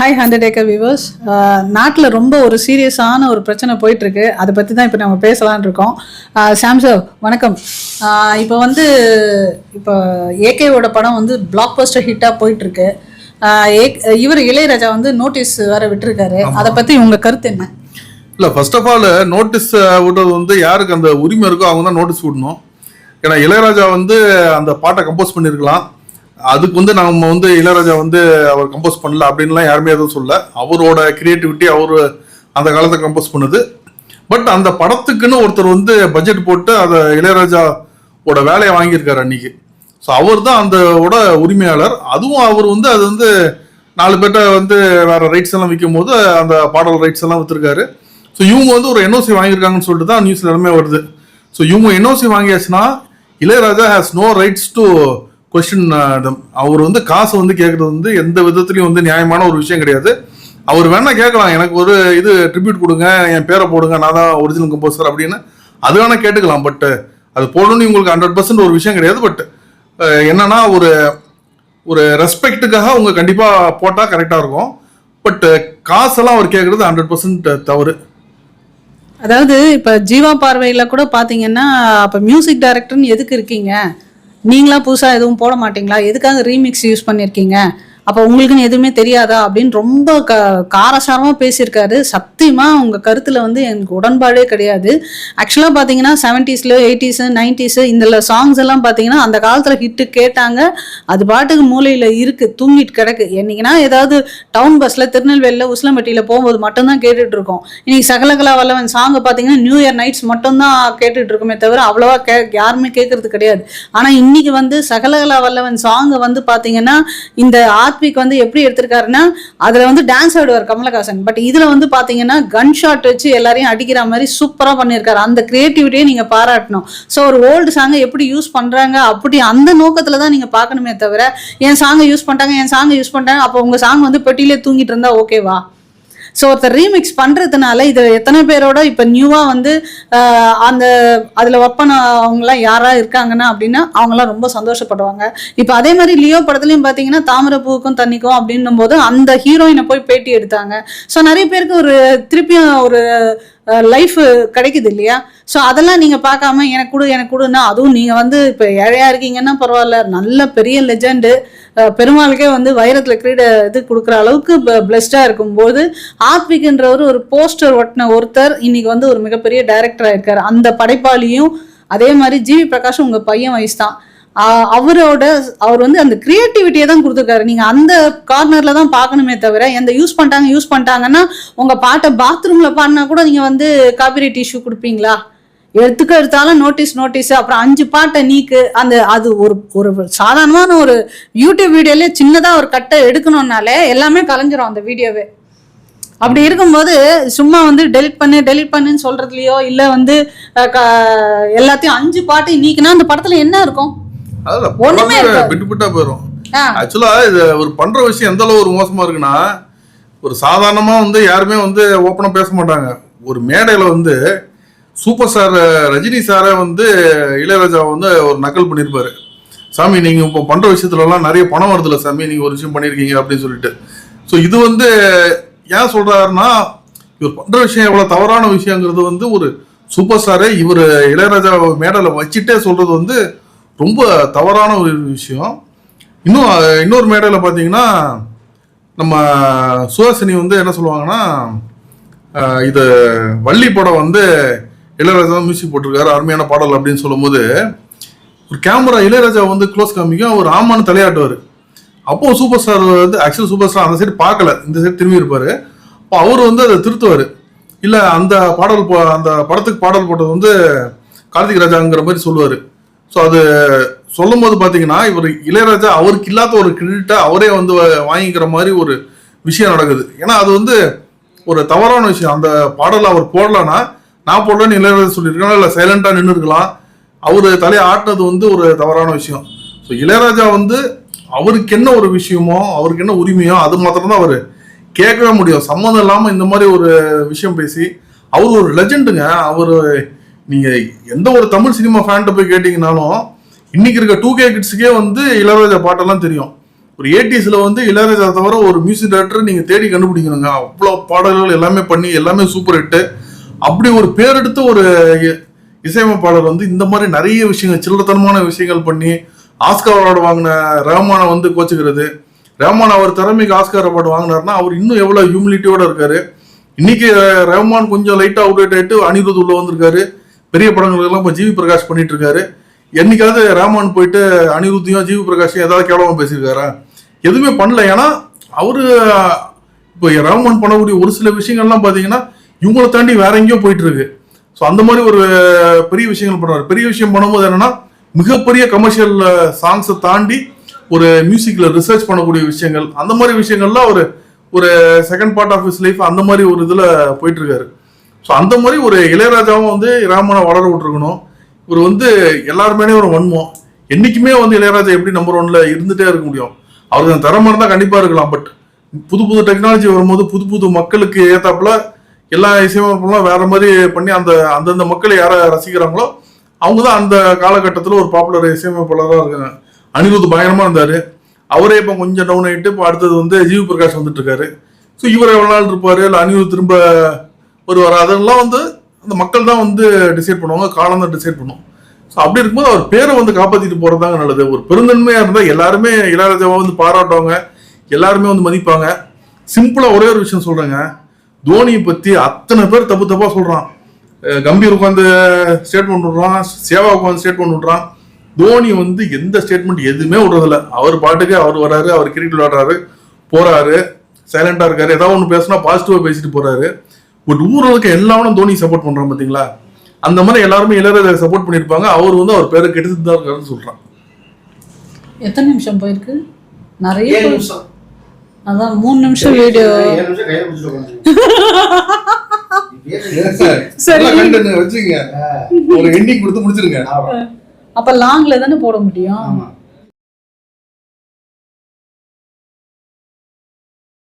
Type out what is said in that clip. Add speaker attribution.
Speaker 1: Hi hundred acre viewers நாட்டில் ரொம்ப ஒரு சீரியஸான ஒரு பிரச்சனை போயிட்டுருக்கு. அதை பற்றி தான் இப்போ நம்ம பேசலாம்னு இருக்கோம். சாம் சார் வணக்கம். இப்போ வந்து இப்போ ஏகேவோட படம் வந்து பிளாக் பஸ்டர் ஹிட்டாக போயிட்டுருக்கு. இவர் இளையராஜா வந்து நோட்டீஸ் வேற விட்டுருக்காரு. அதை பற்றி உங்கள் கருத்து என்ன?
Speaker 2: இல்ல ஃபர்ஸ்ட் ஆஃப் ஆல் நோட்டீஸ் விடுறது வந்து யாருக்கு அந்த உரிமை இருக்கோ அவங்க தான் நோட்டீஸ் விடணும். ஏன்னா இளையராஜா வந்து அந்த பாட்டை கம்போஸ் பண்ணியிருக்கலாம். அதுக்கு வந்து நம்ம வந்து இளையராஜா வந்து அவர் கம்போஸ் பண்ணல அப்படின்லாம் யாருமே எதுவும் சொல்ல அவரோட கிரியேட்டிவிட்டி அவர் அந்த காலத்தை கம்போஸ் பண்ணுது. பட் அந்த படத்துக்குன்னு ஒருத்தர் வந்து பட்ஜெட் போட்டு அதை இளையராஜாவோட வேலையை வாங்கியிருக்காரு அன்னைக்கு. ஸோ அவர் தான் அந்தோட உரிமையாளர். அதுவும் அவர் வந்து அது வந்து நாலு பேர்ட்ட வந்து வேற ரைட்ஸ் எல்லாம் விற்கும் போது அந்த பாடல் ரைட்ஸ் எல்லாம் வித்துருக்காரு. ஸோ இவங்க வந்து ஒரு என்ஓசி வாங்கியிருக்காங்கன்னு சொல்லிட்டு தான் நியூஸ் எல்லாமே வருது. ஸோ இவங்க NOC வாங்கியாச்சுன்னா Ilaiyaraaja has no rights to question uh, அவர் வந்து காசு வந்து கேட்கறது வந்து எந்த விதத்துலையும் வந்து நியாயமான ஒரு விஷயம் கிடையாது. அவர் வேணா கேட்கலாம். எனக்கு ஒரு இது ட்ரிபியூட் கொடுங்க என் பேரை போடுங்க நான் தான் ஒரிஜினல் கம்போசர் அப்படின்னு அது வேணா கேட்டுக்கலாம். பட் uh, அது போடணும்னு உங்களுக்கு ஹண்ட்ரட் பர்சன்ட் ஒரு விஷயம் கிடையாது. பட் uh, என்னன்னா ஒரு ஒரு ரெஸ்பெக்ட்டுக்காக அவங்க கண்டிப்பாக போட்டால் கரெக்டாக இருக்கும். பட் காசெல்லாம் அவர் கேட்கறது ஹண்ட்ரட் பர்சன்ட் தவறு.
Speaker 1: அதாவது இப்போ ஜீவா பார்வையில் கூட பார்த்தீங்கன்னா அப்போ மியூசிக் டைரக்டர்னு எதுக்கு இருக்கீங்க? நீங்களாம் புதுசாக எதுவும் போட மாட்டீங்களா? எதுக்காக ரீமிக்ஸ் யூஸ் பண்ணியிருக்கீங்க அப்போ உங்களுக்குன்னு எதுவுமே தெரியாதா அப்படின்னு ரொம்ப க காரசாரமாக பேசியிருக்காரு. சத்தியமாக உங்கள் கருத்தில் வந்து எனக்கு உடன்பாடே கிடையாது. ஆக்சுவலாக பார்த்தீங்கன்னா செவன்ட்டீஸில் எயிட்டிஸு நைன்டிஸு இந்த சாங்ஸ் எல்லாம் பார்த்தீங்கன்னா அந்த காலத்தில் ஹிட்டு கேட்டாங்க. அது பாட்டுக்கு மூலையில் இருக்குது தூங்கிட்டு கிடக்கு. என்னைக்குன்னா ஏதாவது டவுன் பஸ்ஸில் திருநெல்வேலியில் உசிலம்பட்டியில் போகும்போது மட்டும்தான் கேட்டுட்ருக்கோம் இன்னைக்கு சகலகலா வல்லவன் சாங்கை பார்த்தீங்கன்னா நியூ இயர் நைட்ஸ் மட்டும்தான் கேட்டுட்ருக்கோமே தவிர அவ்வளோவா கே யாருமே கேட்குறது கிடையாது. ஆனால் இன்னைக்கு வந்து சகலகலா வல்லவன் சாங்கை வந்து பார்த்தீங்கன்னா இந்த வீக் வந்து எப்படி எடுத்திருக்காருன்னா அதில் வந்து டான்ஸ் ஆடுவார் கமலஹாசன். பட் இதில் வந்து பார்த்தீங்கன்னா கன் ஷாட் வச்சு எல்லாரையும் அடிக்கிற மாதிரி சூப்பராக பண்ணியிருக்காரு. அந்த கிரியேட்டிவிட்டியை நீங்கள் பாராட்டணும். ஸோ ஒரு ஓல்டு சாங்கை எப்படி யூஸ் பண்ணுறாங்க அப்படி அந்த நோக்கத்தில் தான் நீங்கள் பார்க்கணுமே தவிர என் சாங்கை யூஸ் பண்ணிட்டாங்க என் சாங்கை யூஸ் பண்ணிட்டாங்க அப்போ உங்கள் சாங் வந்து பெட்டியிலே தூங்கிட்டு இருந்தா ஓகேவா ஸோ ஒருத்தர் ரீமிக்ஸ் பண்ணுறதுனால இது எத்தனை பேரோட இப்போ நியூவாக வந்து அந்த அதில் ஒர்க் பண்ண அவங்களாம் யாராக இருக்காங்கன்னா அப்படின்னா அவங்களாம் ரொம்ப சந்தோஷப்படுவாங்க. இப்போ அதே மாதிரி லியோ படத்துலையும் பார்த்தீங்கன்னா தாமரை பூவுக்கும் தண்ணிக்கும் அப்படின்னும் போது அந்த ஹீரோயினை போய் பேட்டி எடுத்தாங்க. ஸோ நிறைய பேருக்கு ஒரு திருப்பியும் ஒரு லைஃப் கிடைக்குது இல்லையா? ஸோ அதெல்லாம் நீங்கள் பார்க்காம எனக்கு கொடு எனக்கு கொடுன்னா அதுவும் நீங்கள் வந்து இப்போ ஏழையாக இருக்கீங்கன்னா பரவாயில்ல. நல்ல பெரிய லெஜெண்டு பெருமாளுக்கே வந்து வைரத்தில் கிரீட இது கொடுக்குற அளவுக்கு பிளஸ்டாக இருக்கும்போது ஆத்விக்ன்றவர் ஒரு போஸ்டர் ஒட்டின ஒருத்தர் இன்னைக்கு வந்து ஒரு மிகப்பெரிய டைரக்டராக இருக்கார் அந்த படைப்பாளியும் அதே மாதிரி ஜிவி பிரகாஷும் உங்கள் பையன் வயசு தான். அவரோட அவர் வந்து அந்த கிரியேட்டிவிட்டியை தான் கொடுத்துருக்காரு. நீங்க அந்த கார்னர்ல தான் பார்க்கணுமே தவிர எந்த யூஸ் பண்ணிட்டாங்க யூஸ் பண்ணிட்டாங்கன்னா உங்க பாட்டை பாத்ரூம்ல பாடினா கூட நீங்க வந்து காப்பிரைட் இஷ்யூ கொடுப்பீங்களா? எடுத்துக்க எடுத்தாலும் நோட்டீஸ் நோட்டீஸ் அப்புறம் அஞ்சு பாட்டை நீக்கு. அந்த அது ஒரு ஒரு சாதாரணமான ஒரு யூடியூப் வீடியோலேயே சின்னதாக ஒரு கட்டை எடுக்கணும்னாலே எல்லாமே கலைஞ்சிரும் அந்த வீடியோவே அப்படி இருக்கும்போது சும்மா வந்து டெலிட் பண்ணு டெலிட் பண்ணுன்னு சொல்கிறதுலையோ இல்லை வந்து க- எல்லாத்தையும் அஞ்சு பாட்டு நீக்கினா அந்த படத்தில் என்ன இருக்கும்? இருக்காது.
Speaker 2: விட்டு விட்டா போயிடும். ஆக்சுவலா இது ஒரு பண்ற விஷயம் எந்த அளவு ஒரு மோசமா இருக்குன்னா ஒரு சாதாரணமா வந்து யாருமே வந்து ஓப்பனா பேச மாட்டாங்க ஒரு மேடையில வந்து சூப்பர் ஸ்டார் ரஜினி சாரை வந்து இளையராஜா வந்து ஒரு நக்கல் பண்ணியிருப்பாரு சாமி நீங்க இப்போ பண்ற விஷயத்துல எல்லாம் நிறைய பணம் வருதுல்ல சாமி நீங்க ஒரு விஷயம் பண்ணிருக்கீங்க அப்படின்னு சொல்லிட்டு ஸோ இது வந்து ஏன் சொல்றாருன்னா இவர் பண்ற விஷயம் எவ்வளவு தவறான விஷயங்கிறது வந்து ஒரு சூப்பர் ஸ்டாரை இவர் இளையராஜா மேடையில வச்சுட்டே சொல்றது வந்து ரொம்ப தவறான ஒரு விஷயம். இன்னும் இன்னொரு மேடையில் பார்த்தீங்கன்னா நம்ம சுஹாசினி வந்து என்ன சொல்லுவாங்கன்னா இது வள்ளி படம் வந்து இளையராஜா மியூசிக் போட்டிருக்காரு அருமையான பாடல் அப்படின்னு சொல்லும்போது ஒரு கேமரா இளையராஜா வந்து க்ளோஸ் காமிக்கும் அவர் ஆமான்னு தலையாட்டுவார். அப்போ சூப்பர் ஸ்டார் வந்து ஆக்சுவல் சூப்பர் ஸ்டார் அந்த சைடு பார்க்கல இந்த சைடு திரும்பி இருப்பார். அப்போ அவர் வந்து அதை திருத்துவார். இல்லை அந்த பாடல் போ- அந்த படத்துக்கு பாடல் போட்டது வந்து கார்த்திக் ராஜாங்கிற மாதிரி சொல்லுவார். ஸோ அது சொல்லும்போது பார்த்தீங்கன்னா இவர் இளையராஜா அவருக்கு இல்லாத ஒரு கிரெடிட்டை அவரே வந்து வாங்கிக்கிற மாதிரி ஒரு விஷயம் நடக்குது. ஏன்னா அது வந்து ஒரு தவறான விஷயம். அந்த பாடலை அவர் போடலன்னா நான் போடலன்னு இளையராஜா சொல்லியிருக்கலாம் இல்லை சைலண்டாக நின்று இருக்கலாம். அவர் தலையை ஆட்டினது வந்து ஒரு தவறான விஷயம். ஸோ இளையராஜா வந்து அவருக்கு என்ன ஒரு விஷயமோ அவருக்கு என்ன உரிமையோ அது மாத்திரம் தான் அவர் கேட்கவே முடியும். சம்மந்தம் இல்லாமல் இந்த மாதிரி ஒரு விஷயம் பேசி அவர் ஒரு லெஜெண்டுங்க அவர் நீங்க எந்த ஒரு தமிழ் சினிமா ஃபேன்ட்ட போய் கேட்டீங்கனாலும் இன்னைக்கு இருக்க டூ கே கிட்ஸுக்கே வந்து இளையராஜா பாட்டெல்லாம் தெரியும். ஒரு ஏடிஸ்ல வந்து இளையராஜா தவிர ஒரு மியூசிக் டைரக்டர் நீங்க தேடி கண்டுபிடிக்கணுங்க. அவ்வளோ பாடல்கள் எல்லாமே பண்ணி எல்லாமே சூப்பர் ஹிட்டு அப்படி ஒரு பேர் எடுத்த ஒரு இசையமைப்பாளர் வந்து இந்த மாதிரி நிறைய விஷயங்கள் சில்லறத்தனமான விஷயங்கள் பண்ணி ஆஸ்கார் அவார்டு வாங்கின ரஹ்மானை வந்து கோச்சுக்கிறது. ரஹ்மான் அவர் திறமைக்கு ஆஸ்கார் அவார்டு வாங்கினார்னா அவர் இன்னும் எவ்வளோ ஹியூமிலிட்டியோட இருக்காரு. இன்னைக்கு ரஹ்மான் கொஞ்சம் லைட்டாக அவுட் ஆயிட்டு அனிருத் உள்ள வந்திருக்காரு. பெரிய படங்கள் எல்லாம் இப்போ ஜிவி பிரகாஷ் பண்ணிட்டு இருக்காரு என்னைக்காவது ராமன் போயிட்டு அனிருத்தியும் ஜிவி பிரகாஷையும் ஏதாவது கேவலமாக பேசியிருக்காரா? எதுவுமே பண்ணல. ஏன்னா அவரு இப்போ ராமன் பண்ணக்கூடிய ஒரு சில விஷயங்கள்லாம் பார்த்தீங்கன்னா இவங்களை தாண்டி வேற எங்கேயோ போயிட்டு இருக்கு ஸோ அந்த மாதிரி ஒரு பெரிய விஷயங்கள் பண்ணுவார். பெரிய விஷயம் பண்ணும்போது என்னன்னா மிகப்பெரிய கமர்ஷியல் சாங்ஸை தாண்டி ஒரு மியூசிக்கில் ரிசர்ச் பண்ணக்கூடிய விஷயங்கள் அந்த மாதிரி விஷயங்கள்லாம் ஒரு ஒரு second part of his life அந்த மாதிரி ஒரு இதில் போயிட்டுருக்காரு. ஸோ அந்த மாதிரி ஒரு இளையராஜாவும் வந்து ராமனை வளர விட்டுருக்கணும். இவர் வந்து எல்லாருமே ஒரு வன்மம். என்றைக்குமே வந்து இளையராஜா எப்படி நம்பர் ஒன்ல இருந்துகிட்டே இருக்க முடியும். அவருக்கு அந்த திறமை இருந்தால் கண்டிப்பாக இருக்கலாம் பட் புது புது டெக்னாலஜி வரும்போது புது புது மக்களுக்கு ஏத்தாப்புல எல்லா இசையமைப்புலாம் வேற மாதிரி பண்ணி அந்த அந்தந்த மக்களை யாரை ரசிக்கிறாங்களோ அவங்க தான் அந்த காலகட்டத்தில் ஒரு பாப்புலர் இசையமைப்பாளராக இருக்காங்க. அனிருத் பயங்கரமாக இருந்தார். அவரே இப்போ கொஞ்சம் டவுன் ஆகிட்டு இப்போ அடுத்தது வந்து ஜீவ் பிரகாஷ் வந்துட்டு இருக்காரு. ஸோ இவர் எவ்வளோ நாள் இருப்பார்? இல்லை அனிருத் திரும்ப வருவார் அதெல்லாம் வந்து அந்த மக்கள் தான் வந்து டிசைட் பண்ணுவாங்க காலம் தான் டிசைட் பண்ணும். ஸோ அப்படி இருக்கும்போது அவர் பேரை வந்து காப்பாற்றிட்டு போகிறதாங்க நல்லது. ஒரு பெருந்தன்மையாக இருந்தால் எல்லாருமே இளையராஜாவை வந்து பாராட்டுவாங்க எல்லாருமே வந்து மதிப்பாங்க. சிம்பிளாக ஒரே ஒரு விஷயம் சொல்கிறேங்க தோனியை பற்றி அத்தனை பேர் தப்பு தப்பாக சொல்கிறான் கம்பீர் உட்காந்து ஸ்டேட்மெண்ட் விடுறான் சேவா உட்காந்து ஸ்டேட்மெண்ட் விடுறான். தோனி வந்து எந்த ஸ்டேட்மெண்ட் எதுவுமே விடுறதில்ல. அவர் பாட்டுக்கு அவர் வராரு அவர் கிரிக்கெட் விளையாடுறாரு போகிறாரு சைலண்டாக இருக்காரு. ஏதாவது ஒன்று பேசினா பாசிட்டிவாக பேசிட்டு போகிறாரு பட் ஊரில் இருக்க எல்லாரும் தோனி சப்போர்ட் பண்றான் பாத்தீங்களா? அந்த மாதிரி எல்லாருமே இளையராஜா சப்போர்ட் பண்ணியிருப்பாங்க. அவர் வந்து அவர் பேரை கெடுத்துட்டு தான் இருக்காருன்னு சொல்றான்.
Speaker 1: எத்தனை நிமிஷம் போயிருக்கு? நிறைய
Speaker 3: நிமிஷம்.
Speaker 1: அதான் மூணு நிமிஷம் வீடியோ. சரி.
Speaker 2: வச்சுங்க ஒரு எண்ணிக்கை கொடுத்து முடிச்சிருங்க.
Speaker 1: அப்ப லாங்ல தானே போட முடியும்?
Speaker 3: ஆமா.